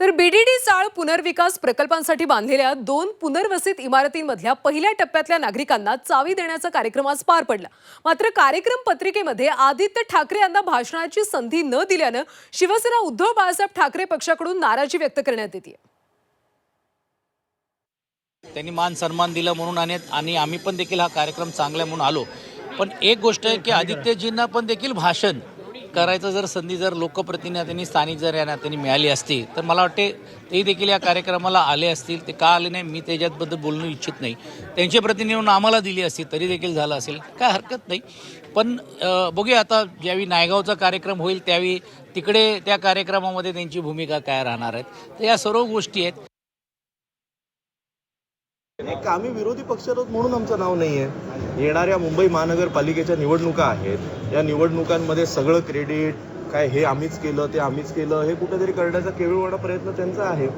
तर बीडीडी चाळ पुनर्विकास प्रकल्पांसाठी बांधलेल्या दोन पुनर्वसित इमारतींमधल्या पहिल्या टप्प्यातल्या नागरिकांना चावी देण्याचा कार्यक्रम आज पार पडला. मात्र कार्यक्रम पत्रिकेमध्ये आदित्य ठाकरे यांना भाषणाची संधी न दिल्यानं शिवसेना उद्धव बाळासाहेब ठाकरे पक्षाकडून नाराजी व्यक्त करण्यात येते. त्यांनी मान सन्मान दिला म्हणून आणि आणि आम्ही पण देखील हा कार्यक्रम चांगला म्हणून आलो. पण एक गोष्ट आहे की आदित्यजींना पण देखील भाषण करायचं जर संधी जर लोकप्रतिनिधींनी स्थानिक जर या नात्याने मिळाली असती तर मला वाटते ते देखील या कार्यक्रमाला आले असतील ते का आले नाही मी त्याच्याबद्दल बोलणं इच्छित नाही. त्यांचे प्रतिनिधी आम्हाला दिली असती तरी देखील झालं असेल काय हरकत नाही. पण बघूया आता ज्यावेळी नायगावचा कार्यक्रम होईल त्यावेळी तिकडे त्या कार्यक्रमामध्ये त्यांची भूमिका काय राहणार आहेत. तर या सर्व गोष्टी आहेत. आम्ही विरोधी पक्ष आहोत म्हणून आमचं नाव नाही आहे येणाऱ्या मुंबई महानगरपालिकेच्या निवडणुका आहेत. या निवडणुकांमध्ये सगळं क्रेडिट काय हे आम्हीच केलं ते आम्हीच केलं हे कुठेतरी करण्याचा केवळवाडा प्रयत्न त्यांचा आहे.